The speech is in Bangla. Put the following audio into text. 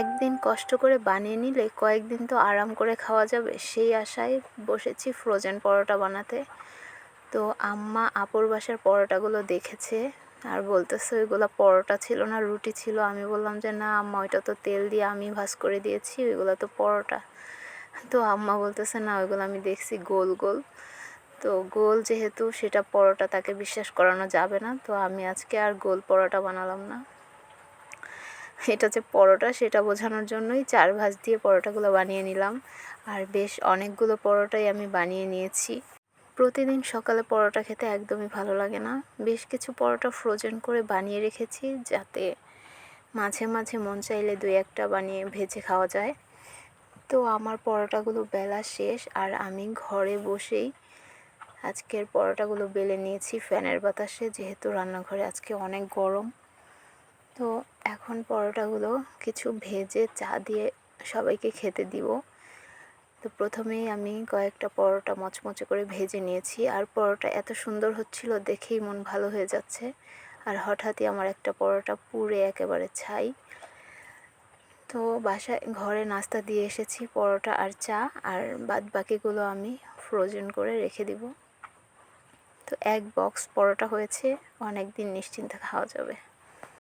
একদিন কষ্ট করে বানিয়ে নিলে কয়েকদিন তো আরাম করে খাওয়া যাবে, সেই আশায় বসেছি ফ্রোজেন পরোটা বানাতে। তো আম্মা আপুর বাসার পরোটাগুলো দেখেছে আর বলতেছে ওইগুলো পরোটা ছিল না, রুটি ছিল। আমি বললাম যে, না আম্মা, ওইটা তো তেল দিয়ে আমি ভাজ করে দিয়েছি, ওইগুলো তো পরোটা। তো আম্মা বলতেছে, না, ওইগুলো আমি দেখছি গোল গোল। তো গোল যেহেতু, সেটা পরোটা তাকে বিশ্বাস করানো যাবে না। তো আমি আজকে আর গোল পরোটা বানালাম না। এটা যে পরোটা, সেটা বোঝানোর জন্যই চার ভাঁজ দিয়ে পরোটাগুলো বানিয়ে নিলাম। আর বেশ অনেকগুলো পরোটাই আমি বানিয়ে নিয়েছি। প্রতিদিন সকালে পরোটা খেতে একদমই ভালো লাগে না। বেশ কিছু পরোটা ফ্রোজেন করে বানিয়ে রেখেছি যাতে মাঝে মাঝে মন চাইলে দুই একটা বানিয়ে ভেজে খাওয়া যায়। তো আমার পরোটাগুলো বেলা শেষ আর আমি ঘরে বসেই আজকের পরোটাগুলো বেলে নিয়েছি ফ্যানের বাতাসে। যেহেতু রান্নাঘরে আজকে অনেক গরম তো এখন পরোটাগুলো কিছু ভেজে চা দিয়ে সবাইকে খেতে দিব। তো প্রথমেই আমি কয়েকটা পরোটা মচমচে করে ভেজে নিয়েছি। আর পরোটা এত সুন্দর হচ্ছিল, দেখেই মন ভালো হয়ে যাচ্ছে। আর হঠাৎই আমার একটা পরোটা পুড়ে একেবারে ছাই। তো বাসায় ঘরে নাস্তা দিয়ে এসেছি, পরোটা আর চা। আর বাদ বাকিগুলো আমি ফ্রোজেন করে রেখে দিব। তো এক বক্স পরোটা হয়েছে অনেক দিন নিশ্চিন্তে খাওয়া যাবে।